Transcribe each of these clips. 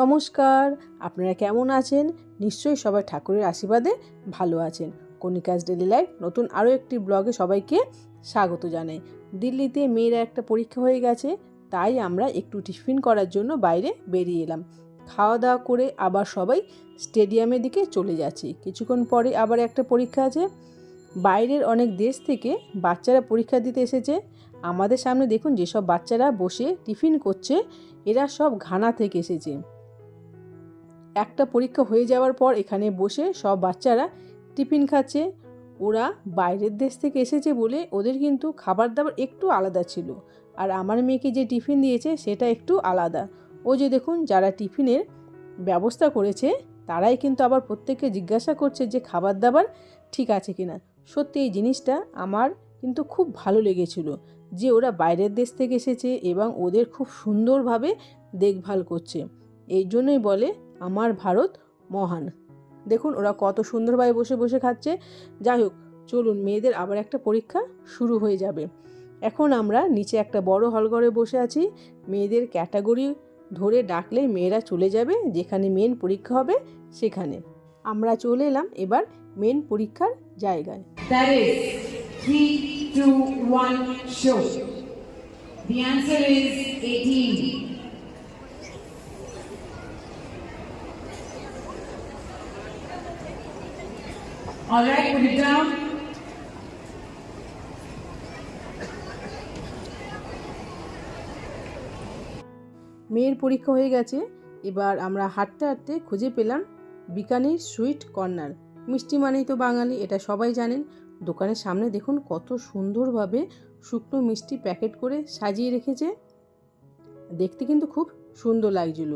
নমস্কার, আপনারা কেমন আছেন? নিশ্চয়ই সবাই ঠাকুরের আশীর্বাদে ভালো আছেন। কনিকাজ ডেলি লাইফ নতুন আরও একটি ব্লগে সবাইকে স্বাগত জানাই। দিল্লিতে মেয়েরা একটা পরীক্ষা হয়ে গেছে, তাই আমরা একটু টিফিন করার জন্য বাইরে বেরিয়ে এলাম। খাওয়া দাওয়া করে আবার সবাই স্টেডিয়ামের দিকে চলে যাচ্ছি। কিছুক্ষণ পরে আবার একটা পরীক্ষা আছে। বাইরের অনেক দেশ থেকে বাচ্চারা পরীক্ষা দিতে এসেছে। আমাদের সামনে দেখুন যেসব বাচ্চারা বসে টিফিন করছে, এরা সব ঘানা থেকে এসেছে। একটা পরীক্ষা হয়ে যাওয়ার পর এখানে বসে সব বাচ্চারা টিফিন খাচ্ছে। ওরা বাইরের দেশ থেকে এসেছে বলে ওদের কিন্তু খাবার দাবার একটু আলাদা ছিল। আর আমার মেয়েকে যে টিফিন দিয়েছে সেটা একটু আলাদা। ও যে দেখুন যারা টিফিনের ব্যবস্থা করেছে, তারাই কিন্তু আবার প্রত্যেককে জিজ্ঞাসা করছে যে খাবার দাবার ঠিক আছে কিনা। সত্যি এই জিনিসটা আমার কিন্তু খুব ভালো লেগেছিল যে ওরা বাইরের দেশ থেকে এসেছে এবং ওদের খুব সুন্দরভাবে দেখভাল করছে। এই জন্যই বলে আমার ভারত মহান। দেখুন, ওরা কত সুন্দরভাবে বসে বসে খাচ্ছে। যাই হোক, চলুন, মেয়েদের আবার একটা পরীক্ষা শুরু হয়ে যাবে। এখন আমরা নিচে একটা বড় হলঘরে বসে আছি। মেয়েদের ক্যাটাগরি ধরে ডাকলে মেয়েরা চলে যাবে, যেখানে মেন পরীক্ষা হবে সেখানে। আমরা চলে এলাম এবার মেন পরীক্ষার জায়গায়. The answer is 18. All right, put it down. মেয়ের পরীক্ষা হয়ে গেছে। এবার আমরা হাঁটতে হাঁটতে খুঁজে পেলাম বিকানির সুইট কর্নার। মিষ্টি মানেই তো বাঙালি এটা সবাই জানেন। দোকানের সামনে দেখুন কত সুন্দরভাবে শুকনো মিষ্টি প্যাকেট করে সাজিয়ে রেখেছে। দেখতে কিন্তু খুব সুন্দর লাগছিল।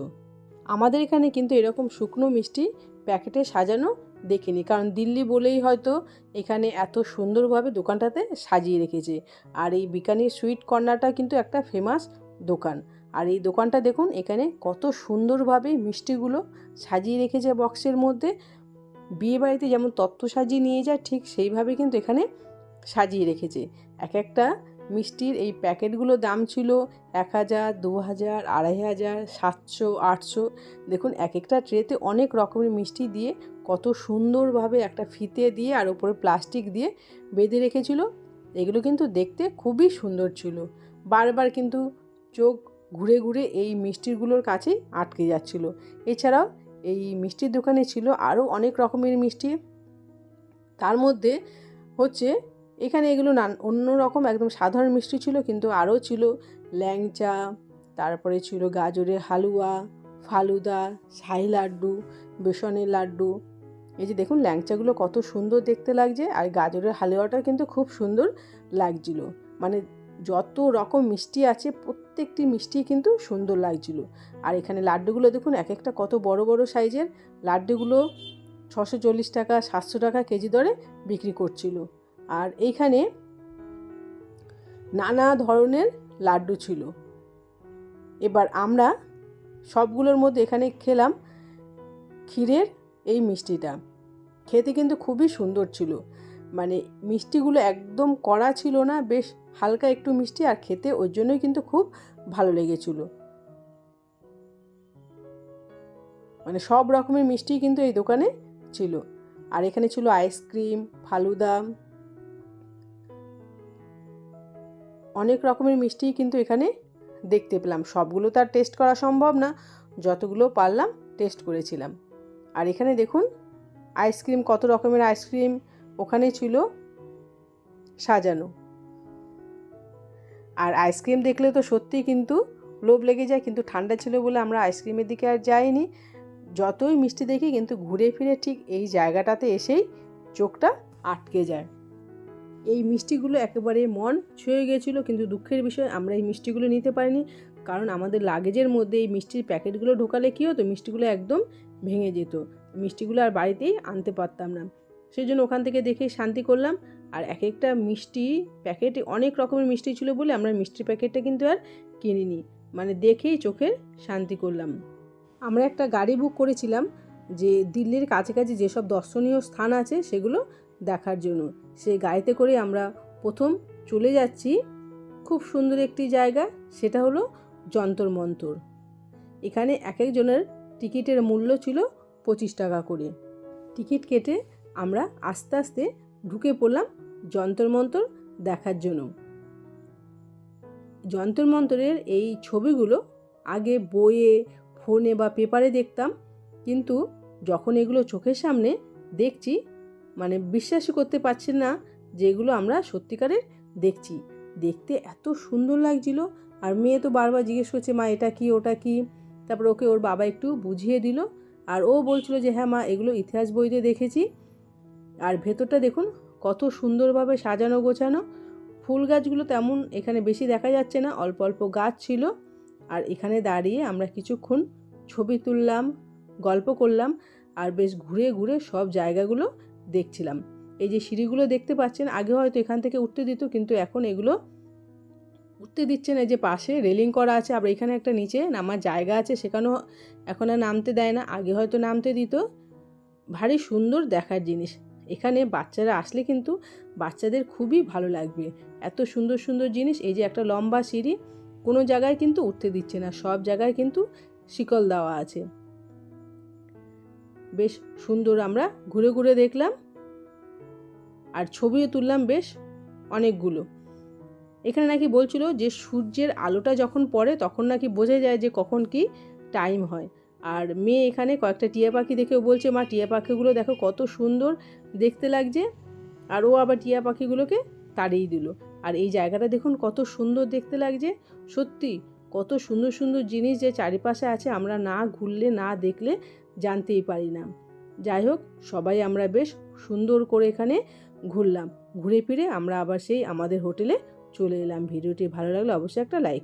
আমাদের এখানে কিন্তু এরকম শুকনো মিষ্টি প্যাকেটে সাজানো দেখিনি। কারণ দিল্লি বলেই হয়তো এখানে এত সুন্দরভাবে দোকানটাতে সাজিয়ে রেখেছে। আর এই বিকানির সুইট কর্নারটা কিন্তু একটা ফেমাস দোকান। আর এই দোকানটা দেখুন, এখানে কত সুন্দরভাবে মিষ্টিগুলো সাজিয়ে রেখেছে বক্সের মধ্যে। বিয়ে বাড়িতে যেমন তত্ত্ব সাজিয়ে নিয়ে যায়, ঠিক সেইভাবে কিন্তু এখানে সাজিয়ে রেখেছে। এক একটা মিষ্টির এই প্যাকেটগুলো দাম ছিল এক হাজার, দু হাজার, আড়াই হাজার, সাতশো, আটশো। দেখুন, এক একটা ট্রেতে অনেক রকমের মিষ্টি দিয়ে কত সুন্দরভাবে একটা ফিতে দিয়ে আর উপরে প্লাস্টিক দিয়ে বেঁধে রেখেছিল। এগুলো কিন্তু দেখতে খুবই সুন্দর ছিল। বারবার কিন্তু চোখ ঘুরে ঘুরে এই মিষ্টিগুলোর কাছেই আটকে যাচ্ছিল। এছাড়াও এই মিষ্টির দোকানে ছিল আরও অনেক রকমের মিষ্টি। তার মধ্যে হচ্ছে এখানে এগুলো নান, অন্য রকম একদম সাধারণ মিষ্টি ছিল, কিন্তু আরও ছিল ল্যাংচা, তারপরে ছিল গাজরের হালুয়া, ফালুদা, শাহি লাড্ডু, বেসনের লাড্ডু। এই যে দেখুন, ল্যাংচাগুলো কত সুন্দর দেখতে লাগছে, আর গাজরের হালুয়াটা কিন্তু খুব সুন্দর লাগছিল। মানে যত রকম মিষ্টি আছে, প্রত্যেকটি মিষ্টি কিন্তু সুন্দর লাগছিল। আর এখানে লাড্ডুগুলো দেখুন এক একটা কত বড় বড় সাইজের। লাড্ডুগুলো ছশো চল্লিশ টাকা, সাতশো টাকা কেজি দরে বিক্রি করছিল। আর এইখানে নানা ধরনের লাড্ডু ছিল। এবার আমরা সবগুলোর মধ্যে এখানে খেলাম ক্ষীরের এই মিষ্টিটা। খেতে কিন্তু খুবই সুন্দর ছিল। মানে মিষ্টিগুলো একদম কড়া ছিল না, বেশ হালকা একটু মিষ্টি আর খেতে ওই জন্যই কিন্তু খুব ভালো লেগেছিল। মানে সব রকমের মিষ্টি কিন্তু এই দোকানে ছিল। আর এখানে ছিল আইসক্রিম, ফালুদা অনেক রকমের মিষ্টি কিন্তু এখানে দেখতে পেলাম। সবগুলো তো আর টেস্ট করা সম্ভব না। যতগুলো পারলাম টেস্ট করেছিলাম। আর এখানে দেখুন আইসক্রিম কত রকমের আইসক্রিম ওখানে ছিল সাজানো। আর আইসক্রিম দেখলে তো সত্যিই কিন্তু লোভ লেগে যায়, কিন্তু ঠান্ডা ছিল বলে আমরা আইসক্রিমের দিকে আর যাইনি। যতই মিষ্টি দেখি কিন্তু ঘুরে ফিরে ঠিক এই জায়গাটাতে এসেই চোখটা আটকে যায়। এই মিষ্টিগুলো একেবারে মন ছুঁয়ে গেছিল, কিন্তু দুঃখের বিষয় আমরা এই মিষ্টিগুলো নিতে পারিনি। কারণ আমাদের লাগেজের মধ্যে এই মিষ্টির প্যাকেটগুলো ঢোকালে কী হতো? মিষ্টিগুলো একদম ভেঙে যেত। মিষ্টিগুলো আর বাড়িতেই আনতে পারতাম না। সেই জন্য ওখান থেকে দেখে শান্তি করলাম। আর এক একটা মিষ্টি প্যাকেটে, অনেক রকমের মিষ্টি ছিল বলে আমরা মিষ্টির প্যাকেটটা কিন্তু আর কিনিনি। মানে দেখেই চোখের শান্তি করলাম। আমরা একটা গাড়ি বুক করেছিলাম যে দিল্লির কাছাকাছি যেসব দর্শনীয় স্থান আছে সেগুলো দেখার জন্য। সেই গাড়িতে করে আমরা প্রথম চলে যাচ্ছি খুব সুন্দর একটি জায়গা, সেটা হলো যন্তর মন্তর। এখানে এক একজনের টিকিটের মূল্য ছিল পঁচিশ টাকা করে। টিকিট কেটে আমরা আস্তে আস্তে ঢুকে পড়লাম যন্তর মন্তর দেখার জন্য। যন্তর মন্তরের এই ছবিগুলো আগে বইয়ে, ফোনে বা পেপারে দেখতাম, কিন্তু যখন এগুলো চোখের সামনে দেখছি মানে বিশ্বাসই করতে পারছি না যেগুলো আমরা সত্যিকারের দেখছি। দেখতে এত সুন্দর লাগছিল। আর মেয়ে তো বারবার জিজ্ঞেস করছে, মা, এটা কি, ওটা কি? তারপর ওকে ওর বাবা একটু বুঝিয়ে দিল। আর ও বলছিল যে হ্যাঁ মা, এগুলো ইতিহাস বইতে দেখেছি। আর ভেতরটা দেখুন, কত সুন্দরভাবে সাজানো গোছানো। ফুল গাছগুলো তেমন এখানে বেশি দেখা যাচ্ছে না, অল্প অল্প গাছ ছিল। আর এখানে দাঁড়িয়ে আমরা কিছুক্ষণ ছবি তুললাম, গল্প করলাম। আর বেশ ঘুরে ঘুরে সব জায়গাগুলো দেখছিলাম। এই যে সিঁড়িগুলো দেখতে পাচ্ছেন, আগে হয়তো এখান থেকে উঠতে দিত, কিন্তু এখন এগুলো উঠতে দিচ্ছে না এই যে পাশে রেলিং করা আছে, আবার এখানে একটা নিচে নামার জায়গা আছে, সেখানেও এখন আর নামতে দেয় না। আগে হয়তো নামতে দিত। ভারী সুন্দর দেখার জিনিস। এখানে বাচ্চারা আসলে কিন্তু বাচ্চাদের খুবই ভালো লাগবে। এত সুন্দর সুন্দর জিনিস। এই যে একটা লম্বা সিঁড়ি, কোনো জায়গায় কিন্তু উঠতে দিচ্ছে না। সব জায়গায় কিন্তু শিকল দেওয়া আছে। বেশ সুন্দর আমরা ঘুরে ঘুরে দেখলাম। আর ছবিও তুললাম বেশ অনেকগুলো। এখানে নাকি বলছিল যে সূর্যের আলোটা যখন পড়ে তখন নাকি বোঝা যায় যে কখন কি টাইম হয়। আর মেয়ে এখানে কয়েকটা টিয়া পাখি দেখেও বলছে, মা, টিয়া পাখিগুলো দেখো কত সুন্দর দেখতে লাগছে। আর ও আবার টিয়া পাখিগুলোকে তাড়িয়ে দিল। আর এই জায়গাটা দেখুন কত সুন্দর দেখতে লাগছে। সত্যি কত সুন্দর সুন্দর জিনিস যে চারিপাশে আছে, আমরা না ঘুরলে, না দেখলে জানতেই পারি না। যাই হোক, সবাই আমরা বেশ সুন্দর করে এখানে ঘুরলাম। ঘুরে ফিরে আমরা আবার সেই আমাদের হোটেলে চলে এলাম। ভিডিওটি ভালো লাগলে অবশ্যই একটা লাইক